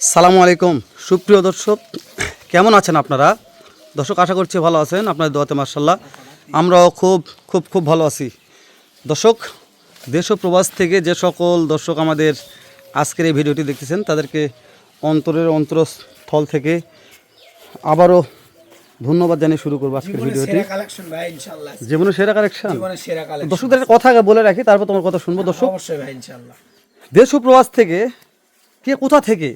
সালামু আলাইকুম। সুপ্রিয় দর্শক কেমন আছেন আপনারা? দর্শক আশা করছি ভালো আছেন আপনাদের দোয়াতে মার্শাল্লাহ আমরাও খুব খুব খুব ভালো আছি। দর্শক দেশ ও প্রবাস থেকে যে সকল দর্শক আমাদের আজকের এই ভিডিওটি দেখতেছেন তাদেরকে অন্তরের অন্তরস্থল থেকে আবারও ধন্যবাদ জানিয়ে শুরু করব আজকের ভিডিওটি। জীবনের সেরা কালেকশন দর্শকদের কথা আগে বলে রাখি তারপর তোমার কথা শুনব। দর্শক দেশ ও প্রবাস থেকে কে কোথা থেকে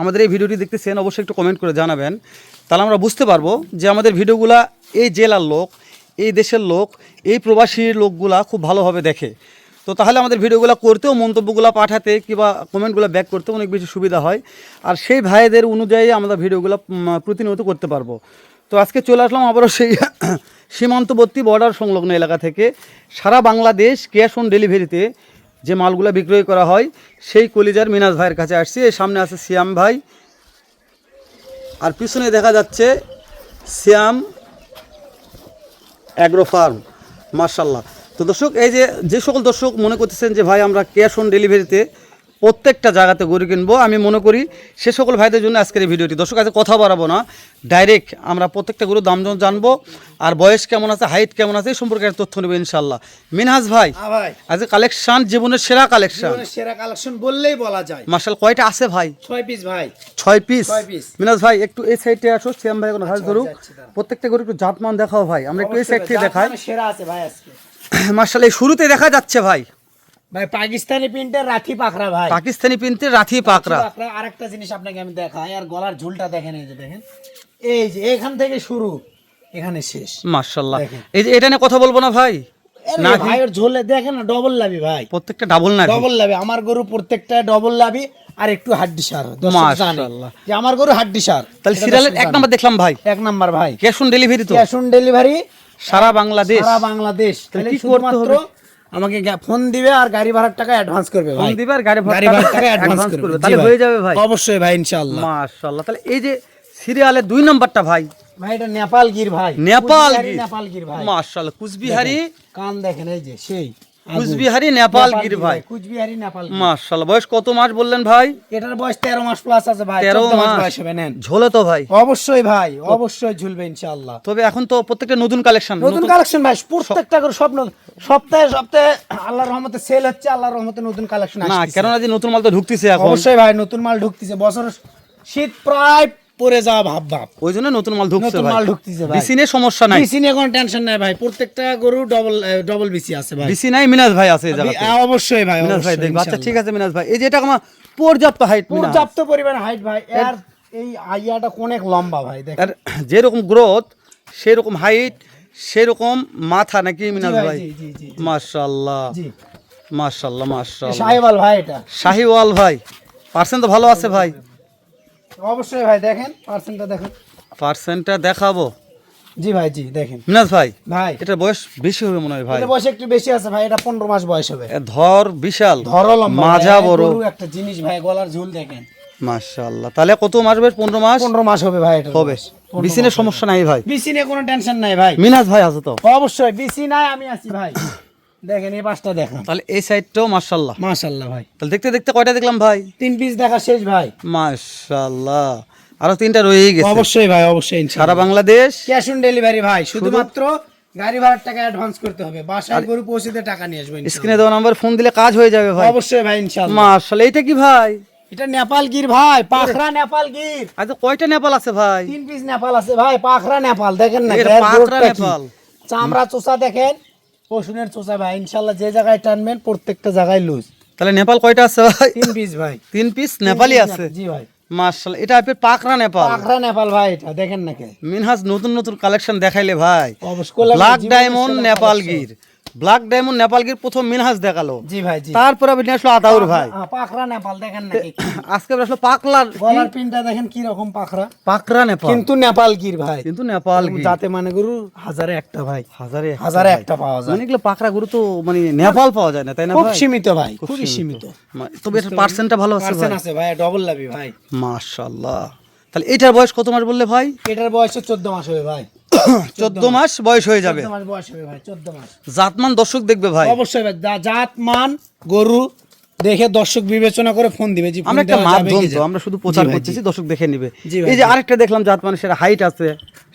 আমাদের এই ভিডিওটি দেখতেছেন অবশ্যই একটু কমেন্ট করে জানাবেন। তাহলে আমরা বুঝতে পারব যে আমাদের ভিডিওগুলা এই জেলার লোক, এই দেশের লোক, এই প্রবাসীর লোকগুলা খুব ভালোভাবে দেখে। তো তাহলে আমাদের ভিডিওগুলো করতেও, মন্তব্যগুলো পাঠাতে কিংবা কমেন্টগুলো ব্যাক করতে অনেক বেশি সুবিধা হয়। আর সেই ভাইদের অনুযায়ী আমরা ভিডিওগুলো প্রতিনিয়ত করতে পারব। তো আজকে চলে আসলাম আবারও সেই সীমান্তবর্তী বর্ডার সংলগ্ন এলাকা থেকে। সারা বাংলাদেশ ক্যাশ অন ডেলিভারিতে যে মালগুলো বিক্রয় করা হয়, সেই কলিজার মিনাজ ভাইয়ের কাছে আসছি। এই সামনে আছে সিয়াম ভাই। আর পিছনে দেখা যাচ্ছে সিয়াম অ্যাগ্রো ফার্ম। মার্শাল্লাহ তো দর্শক, এই যে যে সকল দর্শক মনে করতেছেন যে, ভাই, আমরা ক্যাশ অন ডেলিভারিতে প্রত্যেকটা জায়গাতে গরু কিনবো। আমি মনে করি সে সকল ভাইদের জন্য আজকের এই ভিডিওটি। দর্শক আজকে কথা বাড়াবো না। ডাইরেক্ট আমরা প্রত্যেকটা গরুর দাম জন জানব। আর বয়স কেমন আছে হাইট কেমন আছে এই সম্পর্কে তথ্য নেব ইনশাল্লাহ মিনহাজ ভাই হ্যাঁ আজকে কালেকশন জীবনের সেরা কালেকশন সেরা কালেকশন বললেই বলা যায়। মার্শাল কয়টা আছে ভাই? ছয় পিস ভাই। ছয় পিস। মিনাজ ভাই একটু এই সাইডে আসো শ্যাম ভাই কোনো হাত ধরুক। প্রত্যেকটা করে একটু জাতমান দেখাও ভাই। আমরা একটু এই সাইড থেকে দেখাই। সেরা আছে ভাই আজকে। মার্শাল এই শুরুতে দেখা যাচ্ছে ভাই। ভাই পাকিস্তানি প্রিন্টের রাথি পাখরা ভাই। পাকিস্তানি রাথি পাখরা আরেকটা জিনিস আপনাকে আমি দেখাই আর গলার ঝুলটা দেখেন এই যে দেখেন। এই যে এখান থেকে শুরু এখানে শেষ। দেখেন। এই যে এটা নিয়ে কথা বলব না ভাই? না ভাইয়ের ঝোলে দেখেন না ডবল লাভি ভাই। প্রত্যেকটা ডাবল না ডবল লাভি। আমার গরু প্রত্যেকটা ডবল লাভি আর একটু হাড্ডি সার। মাশাআল্লাহ। যে আমার গরু হাড্ডি সার। তাহলে সিরিয়ালের এক। নাম্বার দেখলাম ভাই। এক নাম্বার ভাই। ক্যাশ অন ডেলিভারি তো। ক্যাশ অন ডেলিভারি সারা বাংলাদেশ। সারা বাংলাদেশ। তাহলে কি করতে হবে? আমাকে ফোন দিবে আর গাড়ি ভাড়ার টাকা অ্যাডভান্স করবে ফোন দিবে আর গাড়ি ভাড়ার টাকা অ্যাডভান্স করবে তাহলে হয়ে যাবে ভাই। অবশ্যই ভাই ইনশাআল্লাহ। মাশাআল্লাহ। তাহলে এই যে সিরিয়ালে দুই নাম্বারটা ভাই। ভাই এটা নেপাল গির ভাই। নেপাল। নেপাল গির ভাই। মাশাআল্লাহ কুচবিহারি কান দেখেন এই যে সেই। কুচবিহারি নেপাল গির ভাই। কুচবিহারি নেপাল। বয়স কত মাস বললেন ভাই? এটার বয়স তেরো মাস প্লাস আছে ভাই তেরো মাস মাস। বয়স হবে নেন। ঝোলে তো ভাই। অবশ্যই ভাই অবশ্যই ঝুলবে ইনশাআল্লাহ। তবে এখন তো প্রত্যেকটা নতুন কালেকশন নতুন কালেকশন ভাই প্রত্যেকটা করে সব সপ্তাহে সপ্তাহে আল্লাহর রহমতে সেল হচ্ছে আল্লাহর রহমতে নতুন কালেকশন না কেননা যে নতুন মাল তো ঢুকতেছে এখন। অবশ্যই ভাই নতুন মাল ঢুকতেছে। বছর শীত প্রায় পড়ে যাওয়া ভাব ভাব। ওই জন্য নতুন মাল ঢুকছে নতুন মাল ঢুকতেছে ভাই। বিসি নিয়ে সমস্যা নাই। বিসি নিয়ে কোনো টেনশন নাই ভাই। প্রত্যেকটা গরু ডবল ডবল বিসি আছে ভাই। বিসি নাই মিনাজ ভাই আছে জায়গাতে। অবশ্যই ভাই মিনাজ ভাই দেখবে। আচ্ছা ঠিক আছে মিনাজ ভাই। এই যে এটা আমার পর্যাপ্ত হাইট পর্যাপ্ত পরিমাণ হাইট ভাই। আর এই আইয়াটা অনেক লম্বা ভাই দেখ আর যেরকম গ্রোথ সেরকম হাইট সেরকম মাথা নাকি মিনাজ ভাই, মাশাআল্লাহ। মাশাআল্লাহ মাশাআল্লাহ। সাহেবাল ভাই এটা। শাহিওয়াল ভাই। পার্সেন্ট তো ভালো আছে ভাই। অবশ্যই ভাই দেখেন পার্সেন্টটা দেখেন। পার্সেন্টটা দেখাবো? জি ভাই জি দেখেন। মিনাজ ভাই ভাই। এটার বয়স বেশি হবে মনে হয় ভাই। এটা বয়স একটু বেশি আছে ভাই এটা পনেরো মাস বয়স হবে। ধর বিশাল ধরো লম্বা মাজা বড়। একটা জিনিস ভাই গলার ঝুল দেখেন। মাশাআল্লাহ তাহলে কত মাস বেশ পনেরো মাস? পনেরো মাস হবে ভাই এটা হবে। বিসিনের সমস্যা নাই ভাই। বিসি নিয়ে কোনো টেনশন নাই ভাই। মিনাজ ভাই আছে তো? অবশ্যই বিসি নাই আমি আছি ভাই। দেখেন এই পাঁচটা দেখেন। তাহলে এই সাইডটাও মাশাআল্লাহ। মাশাল্লাহ ভাই। তাহলে দেখতে দেখতে কয়টা দেখলাম ভাই? তিন পিস দেখা শেষ ভাই। মাশাআল্লাহ। আরও তিনটা রয়েই গেছে। অবশ্যই ভাই অবশ্যই সারা বাংলাদেশ? ক্যাশ অন ডেলিভারি ভাই শুধুমাত্র গাড়ি ভাড়ার টাকা অ্যাডভান্স করতে হবে। বাসায় গরু পৌঁছতে টাকা নিয়ে আসবেন স্ক্রিনে দেওয়া নাম্বার ফোন দিলে কাজ হয়ে যাবে ভাই। অবশ্যই ভাই ইনশাআল্লাহ। মাশাআল্লাহ এটা কি ভাই? এটা নেপাল গির ভাই পাখরা নেপাল গির। আচ্ছা কয়টা নেপাল আছে ভাই? তিন পিস নেপাল আছে ভাই পাখরা নেপাল দেখেন না পাখরা নেপাল। চামড়া চোষা দেখেন পশুনের চোষা ভাই ইনশাল্লাহ যে জায়গায় টানবেন প্রত্যেকটা জায়গায় লুজ। তাহলে নেপাল কয়টা আছে ভাই? তিন পিস ভাই। তিন পিস নেপালি আছে? জি ভাই। মার্শাল্লাহ এটা আপনার পাকড়া নেপাল? নেপাল ভাই এটা দেখেন নাকি। মিনহাস মিনহাজ নতুন নতুন কালেকশন দেখাইলে ভাই। অবশ্যই ব্ল্যাক ডায়মন্ড নেপাল গির। ব্ল্যাক ডায়মন্ড নেপাল গির প্রথম মিনহাজ দেখাল। জি ভাই জি। তারপরে আপনি আসলো আতাউর ভাই। পাখরা নেপাল দেখেন না কে? আজকে আসলো পাকলার গলার পিনটা দেখেন কি রকম পাখরা পাকড়া নেপাল কিন্তু নেপাল গির ভাই। কিন্তু নেপাল গির যাতে মানে গরু হাজারে একটা ভাই। হাজারে হাজারে একটা পাওয়া যায়। মানে এগুলো পাকড়া গরু তো মানে নেপাল পাওয়া যায় না তাই না খুব সীমিত ভাই খুবই সীমিত। তবে এটার পার্সেন্টটা ভালো আছে ভাই। পার্সেন্ট আছে ভাই ডবল লাভি ভাই। মাশাআল্লাহ। তাহলে এটার বয়স কত মাস বললে ভাই? এটার বয়স চোদ্দ মাস হবে ভাই। চোদ্দ মাস বয়স হয়ে যাবে। মাস বয়স হবে ভাই চোদ্দ মাস। জাতমান দর্শক দেখবে ভাই। অবশ্যই ভাই জা- জাত মান গরু দেখে দর্শক বিবেচনা করে ফোন দিবে জি আমরা একটা মাধ্যম তো আমরা শুধু প্রচার করতেছি দর্শক দেখে নিবে। এই যে আরেকটা দেখলাম জাত মানুষের হাইট আছে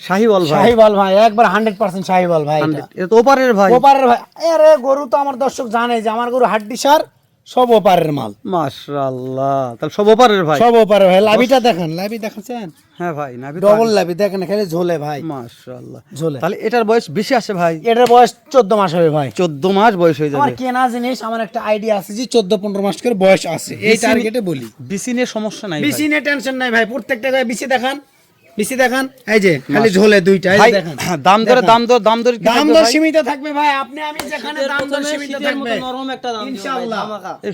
শাহিওয়াল ভাই। শাহিওয়াল ভাই একবার হান্ড্রেড পার্সেন্ট শাহিওয়াল ভাই এটা। এটা তো ওপারের ভাই। ওপারের ভাই। আরে গরু তো আমার দর্শক জানে যে আমার গরু হাড্ডি সার সব ওপারের মাল। মাশাআল্লাহ। তাহলে সব ওপারের ভাই? সব ওপারের ভাই। লাভিটা দেখেন লাভি দেখাচ্ছেন? হ্যাঁ ভাই নাভি ডবল লাভি দেখেন খালি ঝোলে ভাই। মাশাআল্লাহ। ঝোলে। তাহলে এটার বয়স বেশি আসে ভাই? এটার বয়স চোদ্দ মাস হবে ভাই। চোদ্দ মাস বয়স হয়ে আমার যাবে। কেনা জিনিস আমার একটা আইডিয়া আছে যে চোদ্দ পনেরো মাস করে বয়স আছে। এই টার্গেটে বলি। বিসি নিয়ে সমস্যা নাই। বিসি নিয়ে টেনশন নাই ভাই। প্রত্যেকটা বিসি দেখান। বিসি দেখান? এই যে খালি ঝোলে দুইটা এই যে ভাই দাম দরে দাম দর দাম দর দাম থাকবে দর সীমিত থাকবে ভাই আপনি আমি যেখানে দাম দর সীমিত থাকবে নরম একটা দাম ইনশাআল্লাহ।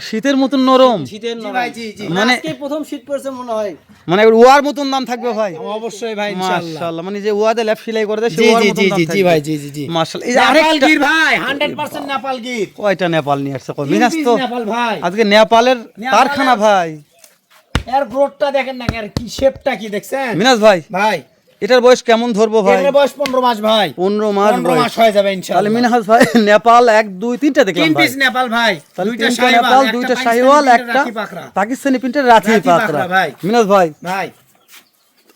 শীতের মতন নরম। শীতের নরম। ভাই, জি, জি। মানে আজকেই প্রথম শীত পড়ছে মনে হয়। মানে ওয়ার মতন দাম থাকবে ভাই। অবশ্যই ভাই ইনশাআল্লাহ। মাশাআল্লাহ মানে যে ওয়াদে ল্যাপ সেলাই করে দেয় সে ওয়ার মতন জি দাম জি জি থাকবে। ভাই জি জি জি। মাশাআল্লাহ এই যে নেপাল আরেকটা গির ভাই 100% নেপাল গির। কয়টা নেপাল নিয়ে আসছে? কই মিনাস তো নেপাল ভাই। আজকে নেপালের- কারখানা ভাই। এর গ্রোথটা দেখেন না এর কি শেপটা কি দেখছেন? ভাই ভাই। এটার বয়স কেমন ধরবো ভাই? এর বয়স 15 মাস ভাই। পনেরো মাস 15 মাস হয়ে যাবে তাহলে ইনশাআল্লাহ মিনাস ভাই নেপাল এক দুই তিনটা দেখলাম তিন ভাই। পিস নেপাল ভাই। দুইটা নেপাল দুইটা শাহিওয়াল একটা পাকিস্তানি প্রিন্টের পাকড়া, ভাই। মিনাস ভাই ভাই।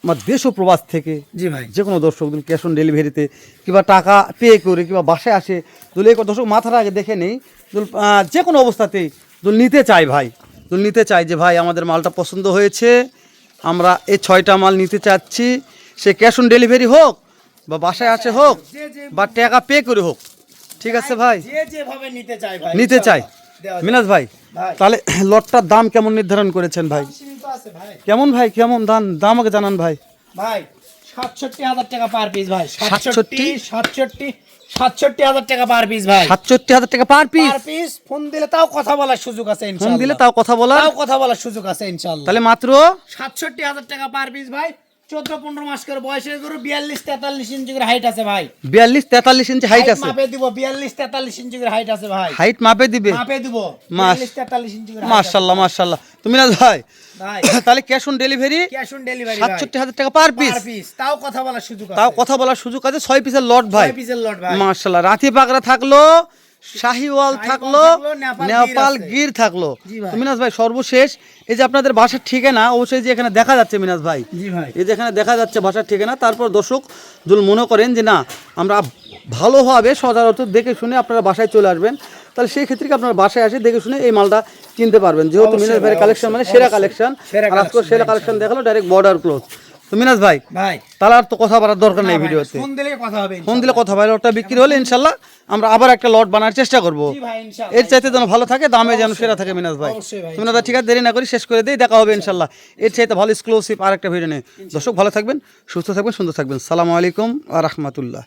আমার দেশ ও প্রবাস থেকে জি ভাই। যে কোনো দর্শক যদি ক্যাশ অন ডেলিভারিতে কিংবা টাকা পে করে কিংবা বাসায় আসে যদি এই দর্শক মাথার আগে দেখে নেই যে কোনো অবস্থাতেই যদি নিতে চাই ভাই। নিতে চাই যে ভাই আমাদের মালটা পছন্দ হয়েছে আমরা এই ছয়টা মাল নিতে চাচ্ছি সে ক্যাশ অন ডেলিভারি হোক বা বাসায় আসে হোক বা টাকা পে করে হোক ঠিক আছে ভাই নিতে চাই নিতে চাই। ইনশাআল্লাহ, মিনাজ ভাই। তাহলে লটটার দাম কেমন নির্ধারণ করেছেন ভাই? ভাই। কেমন ভাই কেমন দাম দাম আমাকে জানান ভাই। ভাই সাতষট্টি হাজার টাকা পার পিস ভাই। সাতষট্টি? সাতষট্টি সাতষট্টি হাজার টাকা পার পিস ভাই। সাতষট্টি হাজার টাকা per piece per piece phone দিলে তাও কথা বলার সুযোগ আছে ফোন দিলে তাও কথা বলার? তাও কথা বলার সুযোগ আছে ইনশাআল্লাহ। তাহলে মাত্র? সাতষট্টি হাজার টাকা পার পিস ভাই। চোদ্দ পনেরো মাস করে বয়সের গরু বিয়াল্লিশ তেতাল্লিশ ইঞ্চি করে হাইট আছে ভাই। বিয়াল্লিশ তেতাল্লিশ ইঞ্চি হাইট আছে। মাপে দিব বিয়াল্লিশ তেতাল্লিশ ইঞ্চি করে হাইট আছে ভাই। হাইট মাপে দিবে? মাপে দিব মাস- তেতাল্লিশ ইঞ্চি তুমি না ভাই? তাহলে cash on delivery cash on delivery সাতষট্টি হাজার টাকা পার পিস পিস তাও কথা বলার সুযোগ তাও কথা বলার সুযোগ আছে। ছয় পিসের লট ভাই। পিসের লট ভাই। মার্শাল্লাহ রাথি পাকড়া থাকল শাহিওয়াল থাকল নেপাল গির থাকল। মিনাজ ভাই। সর্বশেষ এই যে আপনাদের বাসার ঠিকানা অবশ্যই যে এখানে দেখা যাচ্ছে মিনাজ ভাই। এই যে এখানে দেখা যাচ্ছে বাসার ঠিকানা তারপর দর্শক যদি মনে করেন যে না আমরা ভালোভাবে সচরাচর দেখে শুনে আপনারা বাসায় চলে আসবেন। তাহলে সেই ক্ষেত্রে কি আপনারা বাসায় আসে দেখে শুনে এই মালটা কিনতে পারবেন? যেহেতু মিনাজ ভাই, ভাইয়ের কালেকশন মানে সেরা কালেকশন সেরা আর আজকে সেরা কালেকশন দেখাল ডাইরেক্ট বর্ডার ক্লোজ তো মিনাজ ভাই ভাই। তাহলে আর তো কথা বলার দরকার নেই ভিডিওতে ফোন দিলে কথা হবে ফোন দিলে কথা ভাই লটটা বিক্রি হলে ইনশাল্লাহ আমরা আবার একটা লট বানার চেষ্টা করব। জি ভাই ইনশাআল্লাহ এর চাইতে যেন ভালো থাকে দামে যেন সেরা থাকে মিনাজ ভাই। ভাই। তুমি দাদা ঠিক আছে দেরি না করি শেষ করে দিই দেখা হবে ইনশাল্লাহ। এর চাইতে ভালো এক্সক্লুসিভ আর একটা ভিডিও নেই দর্শক ভালো থাকবেন সুস্থ থাকবেন সুন্দর থাকবেন। সালামু আলাইকুম আ রহমতুল্লাহ।